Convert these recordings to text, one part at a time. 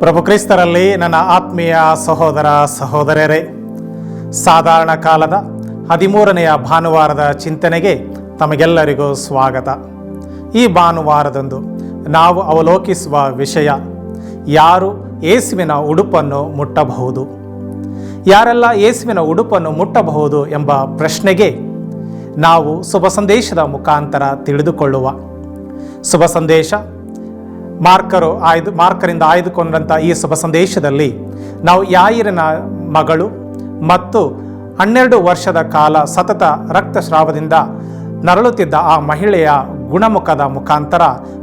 ಪ್ರಭು ಕ್ರಿಸ್ತರಲ್ಲಿ ನನ್ನ ಆತ್ಮೀಯ ಸಹೋದರ ಸಹೋದರರೇ, ಸಾಧಾರಣ ಕಾಲದ ಹದಿಮೂರನೆಯ ಭಾನುವಾರದ ಚಿಂತನೆಗೆ ತಮಗೆಲ್ಲರಿಗೂ ಸ್ವಾಗತ. ಈ ಭಾನುವಾರದಂದು ನಾವು ಅವಲೋಕಿಸುವ ವಿಷಯ, ಯಾರು ಯೇಸುವಿನ ಉಡುಪನ್ನು ಮುಟ್ಟಬಹುದು? ಯಾರೆಲ್ಲ ಯೇಸುವಿನ ಉಡುಪನ್ನು ಮುಟ್ಟಬಹುದು ಎಂಬ ಪ್ರಶ್ನೆಗೆ ನಾವು ಶುಭ ಸಂದೇಶದ ಮುಖಾಂತರ ತಿಳಿದುಕೊಳ್ಳುವ. ಶುಭ ಸಂದೇಶ ಮಾರ್ಕರು ಆಯ್ದು, ಮಾರ್ಕರಿಂದ ಆಯ್ದುಕೊಂಡಂಥ ಈ ಶುಭ ಸಂದೇಶದಲ್ಲಿ ನಾವು ಯಾಯಿರನ ಮಗಳು ಮತ್ತು ಹನ್ನೆರಡು ವರ್ಷದ ಕಾಲ ಸತತ ರಕ್ತಸ್ರಾವದಿಂದ ನರಳುತ್ತಿದ್ದ ಆ ಮಹಿಳೆಯ ಗುಣಮುಖದ ಮುಖಾಂತರ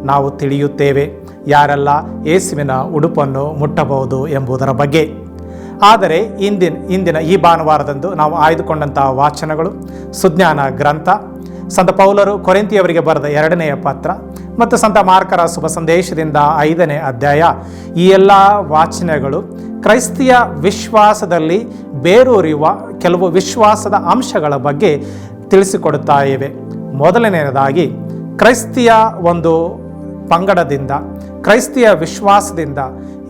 ನಾವು ತಿಳಿಯುತ್ತೇವೆ. ಯಾರೆಲ್ಲ ಏಸುವಿನ ಉಡುಪನ್ನು ಮುಟ್ಟಬಹುದು ಎಂಬುದರ ಬಗ್ಗೆ. ಆದರೆ ಇಂದಿನ ಇಂದಿನ ಈ ಭಾನುವಾರದಂದು ನಾವು ಆಯ್ದುಕೊಂಡಂತಹ ವಾಚನಗಳು, ಸುಜ್ಞಾನ ಗ್ರಂಥ, ಸಂತ ಪೌಲರು ಕೊರೆಂತಿಯವರಿಗೆ ಬರೆದ ಎರಡನೆಯ ಪತ್ರ ಮತ್ತು ಸಂತ ಮಾರ್ಕರ ಶುಭ ಸಂದೇಶದಿಂದ ಐದನೇ ಅಧ್ಯಾಯ. ಈ ಎಲ್ಲ ವಾಚನಗಳು ಕ್ರೈಸ್ತಿಯ ವಿಶ್ವಾಸದಲ್ಲಿ ಬೇರೂರಿಯುವ ಕೆಲವು ವಿಶ್ವಾಸದ ಅಂಶಗಳ ಬಗ್ಗೆ ತಿಳಿಸಿಕೊಡುತ್ತಾ ಇವೆ. ಮೊದಲನೆಯದಾಗಿ, ಕ್ರೈಸ್ತಿಯ ಒಂದು ಪಂಗಡದಿಂದ, ಕ್ರೈಸ್ತಿಯ ವಿಶ್ವಾಸದಿಂದ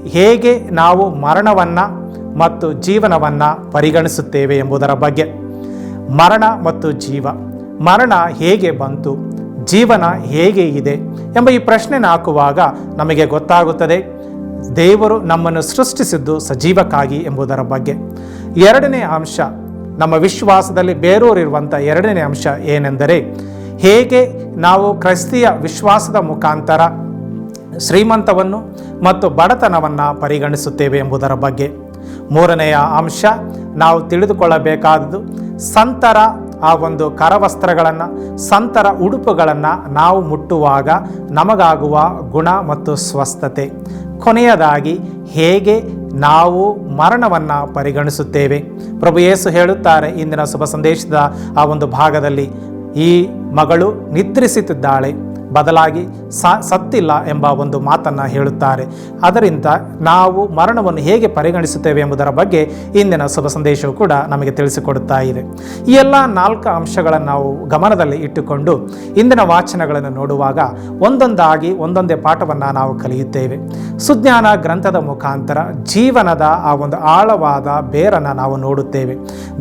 ಹೇಗೆ ನಾವು ಮರಣವನ್ನು ಮತ್ತು ಜೀವನವನ್ನು ಪರಿಗಣಿಸುತ್ತೇವೆ ಎಂಬುದರ ಬಗ್ಗೆ. ಮರಣ ಮತ್ತು ಜೀವ. ಮರಣ ಹೇಗೆ ಬಂತು? ಜೀವನ ಹೇಗೆ ಇದೆ? ಎಂಬ ಈ ಪ್ರಶ್ನೆನ ಹಾಕುವಾಗ ನಮಗೆ ಗೊತ್ತಾಗುತ್ತದೆ, ದೇವರು ನಮ್ಮನ್ನು ಸೃಷ್ಟಿಸಿದ್ದು ಸಜೀವಕ್ಕಾಗಿ ಎಂಬುದರ ಬಗ್ಗೆ. ಎರಡನೇ ಅಂಶ, ನಮ್ಮ ವಿಶ್ವಾಸದಲ್ಲಿ ಬೇರೂರಿರುವಂಥ ಎರಡನೇ ಅಂಶ ಏನೆಂದರೆ, ಹೇಗೆ ನಾವು ಕ್ರೈಸ್ತಿಯ ವಿಶ್ವಾಸದ ಮುಖಾಂತರ ಶ್ರೀಮಂತವನ್ನು ಮತ್ತು ಬಡತನವನ್ನು ಪರಿಗಣಿಸುತ್ತೇವೆ ಎಂಬುದರ ಬಗ್ಗೆ. ಮೂರನೆಯ ಅಂಶ, ನಾವು ತಿಳಿದುಕೊಳ್ಳಬೇಕಾದದ್ದು ಸಂತರ ಆ ಒಂದು ಕರವಸ್ತ್ರಗಳನ್ನು, ಸಂತರ ಉಡುಪುಗಳನ್ನು ನಾವು ಮುಟ್ಟುವಾಗ ನಮಗಾಗುವ ಗುಣ ಮತ್ತು ಸ್ವಸ್ಥತೆ. ಕೊನೆಯದಾಗಿ, ಹೇಗೆ ನಾವು ಮರಣವನ್ನು ಪರಿಗಣಿಸುತ್ತೇವೆ? ಪ್ರಭು ಯೇಸು ಹೇಳುತ್ತಾರೆ ಇಂದಿನ ಶುಭ ಸಂದೇಶದ ಆ ಒಂದು ಭಾಗದಲ್ಲಿ, ಈ ಮಗಳು ನಿದ್ರಿಸುತ್ತಿದ್ದಾಳೆ. ಬದಲಾಗಿ ಸತ್ತಿಲ್ಲ ಎಂಬ ಒಂದು ಮಾತನ್ನು ಹೇಳುತ್ತಾರೆ. ಅದರಿಂದ ನಾವು ಮರಣವನ್ನು ಹೇಗೆ ಪರಿಗಣಿಸುತ್ತೇವೆ ಎಂಬುದರ ಬಗ್ಗೆ ಇಂದಿನ ಶುಭ ಸಂದೇಶವು ಕೂಡ ನಮಗೆ ತಿಳಿಸಿಕೊಡುತ್ತಾ ಇದೆ. ಈ ಎಲ್ಲ ನಾಲ್ಕು ಅಂಶಗಳನ್ನು ನಾವು ಗಮನದಲ್ಲಿ ಇಟ್ಟುಕೊಂಡು ಇಂದಿನ ವಾಚನಗಳನ್ನು ನೋಡುವಾಗ ಒಂದೊಂದಾಗಿ ಒಂದೊಂದೇ ಪಾಠವನ್ನು ನಾವು ಕಲಿಯುತ್ತೇವೆ. ಸುಜ್ಞಾನ ಗ್ರಂಥದ ಮುಖಾಂತರ ಜೀವನದ ಆ ಒಂದು ಆಳವಾದ ಬೇರನ್ನು ನಾವು ನೋಡುತ್ತೇವೆ.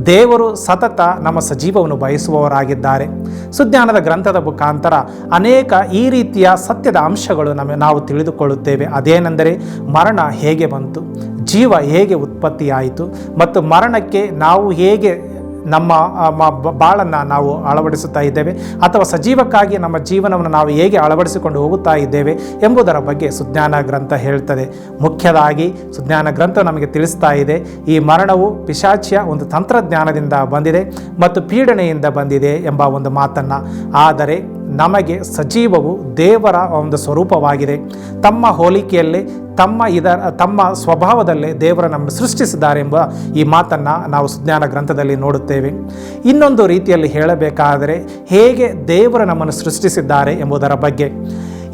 ದೇವರು ಸತತ ನಮ್ಮ ಸಜೀವವನ್ನು ಬಯಸುವವರಾಗಿದ್ದಾರೆ. ಸುಜ್ಞಾನದ ಗ್ರಂಥದ ಮುಖಾಂತರ ಅನೇಕ ಈ ರೀತಿಯ ಸತ್ಯದ ಅಂಶಗಳು ನಮಗೆ ನಾವು ತಿಳಿದುಕೊಳ್ಳುತ್ತೇವೆ. ಅದೇನೆಂದರೆ ಮರಣ ಹೇಗೆ ಬಂತು? ಜೀವ ಹೇಗೆ ಉತ್ಪತ್ತಿಯಾಯಿತು? ಮತ್ತು ಮರಣಕ್ಕೆ ನಾವು ಹೇಗೆ ನಮ್ಮ ಬಾಳನ್ನು ನಾವು ಅಳವಡಿಸುತ್ತಾ ಇದ್ದೇವೆ? ಅಥವಾ ಸಜೀವಕ್ಕಾಗಿ ನಮ್ಮ ಜೀವನವನ್ನು ನಾವು ಹೇಗೆ ಅಳವಡಿಸಿಕೊಂಡು ಹೋಗುತ್ತಾ ಇದ್ದೇವೆ ಎಂಬುದರ ಬಗ್ಗೆ ಸುಜ್ಞಾನ ಗ್ರಂಥ ಹೇಳ್ತದೆ. ಮುಖ್ಯವಾಗಿ ಸುಜ್ಞಾನ ಗ್ರಂಥ ನಮಗೆ ತಿಳಿಸ್ತಾ ಇದೆ. ಈ ಮರಣವು ಪಿಶಾಚಿಯ ಒಂದು ತಂತ್ರಜ್ಞಾನದಿಂದ ಬಂದಿದೆ ಮತ್ತು ಪೀಡನೆಯಿಂದ ಬಂದಿದೆ ಎಂಬ ಒಂದು ಮಾತನ್ನು. ಆದರೆ ನಮಗೆ ಸಜೀವವು ದೇವರ ಒಂದು ಸ್ವರೂಪವಾಗಿದೆ. ತಮ್ಮ ಹೋಲಿಕೆಯಲ್ಲಿ ತಮ್ಮ ಇದರ, ತಮ್ಮ ಸ್ವಭಾವದಲ್ಲೇ ದೇವರ ನಮ್ಮನ್ನು ಸೃಷ್ಟಿಸಿದ್ದಾರೆ ಎಂಬ ಈ ಮಾತನ್ನು ನಾವು ಸುಜ್ಞಾನ ಗ್ರಂಥದಲ್ಲಿ ನೋಡುತ್ತೇವೆ. ಇನ್ನೊಂದು ರೀತಿಯಲ್ಲಿ ಹೇಳಬೇಕಾದರೆ ಹೇಗೆ ದೇವರು ನಮ್ಮನ್ನು ಸೃಷ್ಟಿಸಿದ್ದಾರೆ ಎಂಬುದರ ಬಗ್ಗೆ.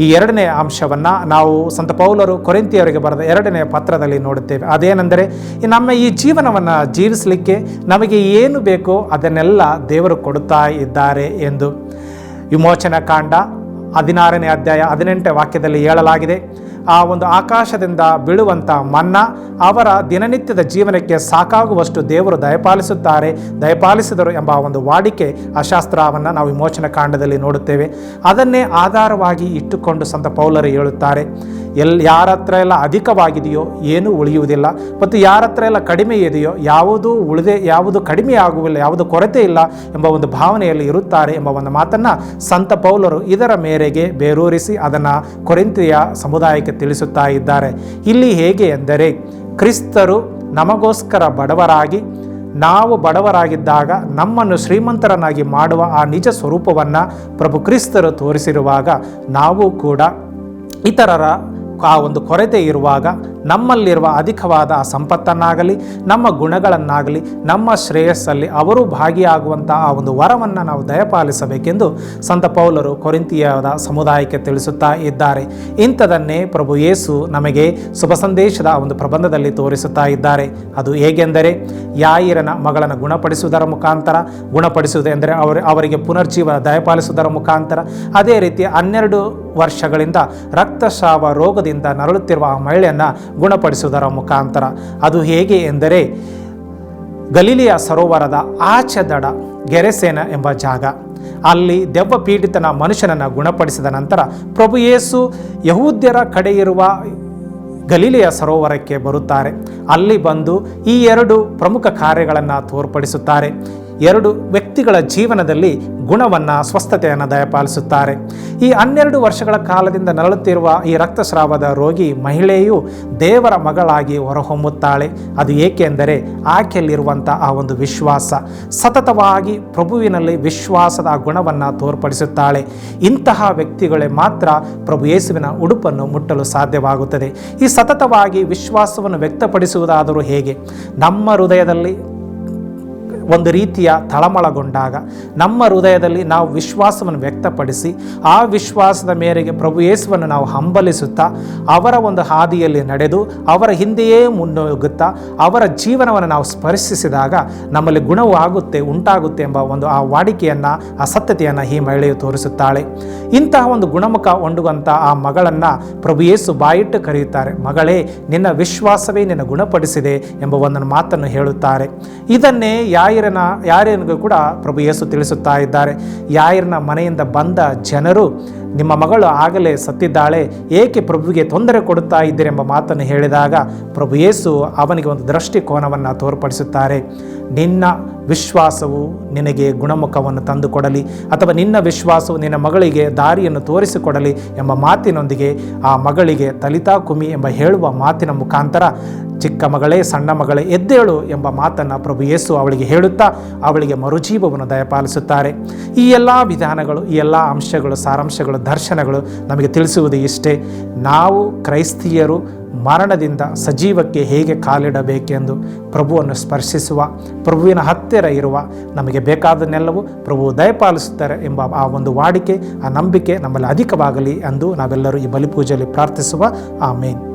ಈ ಎರಡನೇ ಅಂಶವನ್ನು ನಾವು ಸಂತ ಪೌಲರು ಕೊರೆಂತಿಯವರಿಗೆ ಬರೆದ ಎರಡನೇ ಪತ್ರದಲ್ಲಿ ನೋಡುತ್ತೇವೆ. ಅದೇನೆಂದರೆ, ನಮ್ಮ ಈ ಜೀವನವನ್ನು ಜೀವಿಸಲಿಕ್ಕೆ ನಮಗೆ ಏನು ಬೇಕೋ ಅದನ್ನೆಲ್ಲ ದೇವರು ಕೊಡುತ್ತಾ ಇದ್ದಾರೆ ಎಂದು. ವಿಮೋಚನ ಕಾಂಡ ಹದಿನಾರನೇ ಅಧ್ಯಾಯ ಹದಿನೆಂಟನೇ ವಾಕ್ಯದಲ್ಲಿ ಹೇಳಲಾಗಿದೆ, ಆ ಒಂದು ಆಕಾಶದಿಂದ ಬೀಳುವಂಥ ಮನ್ನ ಅವರ ದಿನನಿತ್ಯದ ಜೀವನಕ್ಕೆ ಸಾಕಾಗುವಷ್ಟು ದೇವರು ದಯಪಾಲಿಸುತ್ತಾರೆ, ದಯಪಾಲಿಸಿದರು ಎಂಬ ಒಂದು ವಾಡಿಕೆ ಆ ಶಾಸ್ತ್ರವನ್ನು ನಾವು ವಿಮೋಚನಾ ಕಾಂಡದಲ್ಲಿ ನೋಡುತ್ತೇವೆ. ಅದನ್ನೇ ಆಧಾರವಾಗಿ ಇಟ್ಟುಕೊಂಡು ಸಂತ ಪೌಲರು ಹೇಳುತ್ತಾರೆ ಎಲ್ ಯಾರ ಹತ್ರ ಎಲ್ಲ ಅಧಿಕವಾಗಿದೆಯೋ ಏನೂ ಉಳಿಯುವುದಿಲ್ಲ, ಮತ್ತು ಯಾರ ಹತ್ರ ಎಲ್ಲ ಕಡಿಮೆ ಇದೆಯೋ ಯಾವುದೂ ಉಳಿದೆ, ಯಾವುದು ಕಡಿಮೆ ಆಗುವುದಿಲ್ಲ, ಯಾವುದು ಕೊರತೆ ಇಲ್ಲ ಎಂಬ ಒಂದು ಭಾವನೆಯಲ್ಲಿ ಇರುತ್ತಾರೆ ಎಂಬ ಒಂದು ಮಾತನ್ನು ಸಂತ ಪೌಲರು ಇದರ ಮೇರೆಗೆ ಬೇರೂರಿಸಿ ಅದನ್ನು ಕೊರಿಂತಿಯ ಸಮುದಾಯಕ್ಕೆ ತಿಳಿಸುತ್ತಾ ಇದ್ದಾರೆ. ಇಲ್ಲಿ ಹೇಗೆ ಎಂದರೆ, ಕ್ರಿಸ್ತರು ನಮಗೋಸ್ಕರ ಬಡವರಾಗಿ, ನಾವು ಬಡವರಾಗಿದ್ದಾಗ ನಮ್ಮನ್ನು ಶ್ರೀಮಂತರನ್ನಾಗಿ ಮಾಡುವ ಆ ನಿಜ ಸ್ವರೂಪವನ್ನು ಪ್ರಭು ಕ್ರಿಸ್ತರು ತೋರಿಸಿರುವಾಗ ನಾವು ಕೂಡ ಇತರರ ಆ ಒಂದು ಕೊರತೆ ಇರುವಾಗ ನಮ್ಮಲ್ಲಿರುವ ಅಧಿಕವಾದ ಆ ಸಂಪತ್ತನ್ನಾಗಲಿ, ನಮ್ಮ ಗುಣಗಳನ್ನಾಗಲಿ, ನಮ್ಮ ಶ್ರೇಯಸ್ಸಲ್ಲಿ ಅವರು ಭಾಗಿಯಾಗುವಂಥ ಆ ಒಂದು ವರವನ್ನು ನಾವು ದಯಪಾಲಿಸಬೇಕೆಂದು ಸಂತ ಪೌಲರು ಕೊರಿಂತಿಯದ ಸಮುದಾಯಕ್ಕೆ ತಿಳಿಸುತ್ತಾ ಇದ್ದಾರೆ. ಇಂಥದನ್ನೇ ಪ್ರಭು ಯೇಸು ನಮಗೆ ಶುಭ ಸಂದೇಶದ ಒಂದು ಪ್ರಬಂಧದಲ್ಲಿ ತೋರಿಸುತ್ತಾ ಇದ್ದಾರೆ. ಅದು ಹೇಗೆಂದರೆ, ಯಾಯಿರನ ಮಗಳನ್ನು ಗುಣಪಡಿಸುವುದರ ಮುಖಾಂತರ ಗುಣಪಡಿಸುವುದು ಎಂದರೆ ಅವರ, ಅವರಿಗೆ ಪುನರ್ಜೀವ ದಯಪಾಲಿಸುವುದರ ಮುಖಾಂತರ, ಅದೇ ರೀತಿ ಹನ್ನೆರಡು ವರ್ಷಗಳಿಂದ ರಕ್ತಸ್ರಾವ ರೋಗದಿಂದ ನರಳುತ್ತಿರುವ ಆ ಮಹಿಳೆಯನ್ನು ಗುಣಪಡಿಸುವುದರ ಮುಖಾಂತರ. ಅದು ಹೇಗೆ ಎಂದರೆ ಗಲೀಲಿಯ ಸರೋವರದ ಆಚೆ ದಡ ಗೆರೆಸೇನ ಎಂಬ ಜಾಗ. ಅಲ್ಲಿ ದೆವ್ವ ಪೀಡಿತನ ಮನುಷ್ಯನನ್ನು ಗುಣಪಡಿಸಿದ ನಂತರ ಪ್ರಭು ಯೇಸು ಯಹೂದ್ಯರ ಕಡೆ ಇರುವ ಗಲೀಲೆಯ ಸರೋವರಕ್ಕೆ ಬರುತ್ತಾರೆ. ಅಲ್ಲಿ ಬಂದು ಈ ಎರಡು ಪ್ರಮುಖ ಕಾರ್ಯಗಳನ್ನು ತೋರ್ಪಡಿಸುತ್ತಾರೆ. ಎರಡು ವ್ಯಕ್ತಿಗಳ ಜೀವನದಲ್ಲಿ ಗುಣವನ್ನು, ಸ್ವಸ್ಥತೆಯನ್ನು ದಯಪಾಲಿಸುತ್ತಾರೆ. ಈ ಹನ್ನೆರಡು ವರ್ಷಗಳ ಕಾಲದಿಂದ ನರಳುತ್ತಿರುವ ಈ ರಕ್ತಸ್ರಾವದ ರೋಗಿ ಮಹಿಳೆಯು ದೇವರ ಮಗಳಾಗಿ ಹೊರಹೊಮ್ಮುತ್ತಾಳೆ. ಅದು ಏಕೆಂದರೆ ಆಕೆಯಲ್ಲಿರುವಂಥ ಆ ಒಂದು ವಿಶ್ವಾಸ. ಸತತವಾಗಿ ಪ್ರಭುವಿನಲ್ಲಿ ವಿಶ್ವಾಸದ ಗುಣವನ್ನು ತೋರ್ಪಡಿಸುತ್ತಾಳೆ. ಇಂತಹ ವ್ಯಕ್ತಿಗಳೇ ಮಾತ್ರ ಪ್ರಭು ಯೇಸುವಿನ ಉಡುಪನ್ನು ಮುಟ್ಟಲು ಸಾಧ್ಯವಾಗುತ್ತದೆ. ಈ ಸತತವಾಗಿ ವಿಶ್ವಾಸವನ್ನು ವ್ಯಕ್ತಪಡಿಸುವುದಾದರೂ ಹೇಗೆ? ನಮ್ಮ ಹೃದಯದಲ್ಲಿ ಒಂದು ರೀತಿಯ ತಳಮಳಗೊಂಡಾಗ ನಮ್ಮ ಹೃದಯದಲ್ಲಿ ನಾವು ವಿಶ್ವಾಸವನ್ನು ವ್ಯಕ್ತಪಡಿಸಿ ಆ ವಿಶ್ವಾಸದ ಮೇರೆಗೆ ಪ್ರಭು ಯೇಸುವನ್ನು ನಾವು ಹಂಬಲಿಸುತ್ತಾ ಅವರ ಒಂದು ಹಾದಿಯಲ್ಲಿ ನಡೆದು ಅವರ ಹಿಂದೆಯೇ ಮುನ್ನೋಗುತ್ತಾ ಅವರ ಜೀವನವನ್ನು ನಾವು ಸ್ಪರ್ಶಿಸಿದಾಗ ನಮ್ಮಲ್ಲಿ ಗುಣವು ಆಗುತ್ತೆ, ಉಂಟಾಗುತ್ತೆ ಎಂಬ ಒಂದು ಆ ವಾಡಿಕೆಯನ್ನು, ಆ ಸತ್ಯತೆಯನ್ನು ಈ ಮಹಿಳೆಯು ತೋರಿಸುತ್ತಾಳೆ. ಇಂತಹ ಒಂದು ಗುಣಮುಖ ಒಂಡುವಂಥ ಆ ಮಗಳನ್ನು ಪ್ರಭು ಯೇಸು ಬಾಯಿಟ್ಟು ಕರೆಯುತ್ತಾರೆ, ಮಗಳೇ, ನಿನ್ನ ವಿಶ್ವಾಸವೇ ನಿನ್ನ ಗುಣಪಡಿಸಿದೆ ಎಂಬ ಒಂದು ಮಾತನ್ನು ಹೇಳುತ್ತಾರೆ. ಇದನ್ನೇ ಯಾಯಿರನ ಯಾರಿಗೂ ಕೂಡ ಪ್ರಭು ಯೇಸು ತಿಳಿಸುತ್ತಾ ಇದ್ದಾರೆ. ಯಾಯಿರನ ಮನೆಯಿಂದ ಬಂದ ಜನರು ನಿಮ್ಮ ಮಗಳು ಆಗಲೇ ಸತ್ತಿದ್ದಾಳೆ, ಏಕೆ ಪ್ರಭುವಿಗೆ ತೊಂದರೆ ಕೊಡುತ್ತಾ ಇದ್ದೀರೆಂಬ ಮಾತನ್ನು ಹೇಳಿದಾಗ ಪ್ರಭು ಯೇಸು ಅವನಿಗೆ ಒಂದು ದೃಷ್ಟಿಕೋನವನ್ನು ತೋರ್ಪಡಿಸುತ್ತಾರೆ. ನಿನ್ನ ವಿಶ್ವಾಸವು ನಿನಗೆ ಗುಣಮುಖವನ್ನು ತಂದುಕೊಡಲಿ, ಅಥವಾ ನಿನ್ನ ವಿಶ್ವಾಸವು ನಿನ್ನ ಮಗಳಿಗೆ ದಾರಿಯನ್ನು ತೋರಿಸಿಕೊಡಲಿ ಎಂಬ ಮಾತಿನೊಂದಿಗೆ ಆ ಮಗಳಿಗೆ ತಲಿತಾ ಕುಮಿ ಎಂಬ ಹೇಳುವ ಮಾತಿನ ಮುಖಾಂತರ ಚಿಕ್ಕ ಮಗಳೇ, ಸಣ್ಣ ಮಗಳೇ, ಎದ್ದೇಳು ಎಂಬ ಮಾತನ್ನು ಪ್ರಭು ಯೇಸು ಅವಳಿಗೆ ಹೇಳುತ್ತಾ ಅವಳಿಗೆ ಮರುಜೀವವನ್ನು ದಯಪಾಲಿಸುತ್ತಾರೆ. ಈ ಎಲ್ಲ ವಿಧಾನಗಳು, ಈ ಎಲ್ಲ ಅಂಶಗಳು, ಸಾರಾಂಶಗಳು ದರ್ಶನಗಳು ನಮಗೆ ತಿಳಿಸುವುದು ಇಷ್ಟೇ. ನಾವು ಕ್ರೈಸ್ತಿಯರು ಮರಣದಿಂದ ಸಜೀವಕ್ಕೆ ಹೇಗೆ ಕಾಲಿಡಬೇಕೆಂದು ಪ್ರಭುವನ್ನು ಸ್ಪರ್ಶಿಸುವ, ಪ್ರಭುವಿನ ಹತ್ತಿರ ಇರುವ ನಮಗೆ ಬೇಕಾದನ್ನೆಲ್ಲವೂ ಪ್ರಭು ದಯಪಾಲಿಸುತ್ತಾರೆ ಎಂಬ ಆ ಒಂದು ವಾಡಿಕೆ, ಆ ನಂಬಿಕೆ ನಮ್ಮಲ್ಲಿ ಅಧಿಕವಾಗಲಿ ಎಂದು ನಾವೆಲ್ಲರೂ ಈ ಬಲಿಪೂಜೆಯಲ್ಲಿ ಪ್ರಾರ್ಥಿಸುವ. ಆಮೇನ್.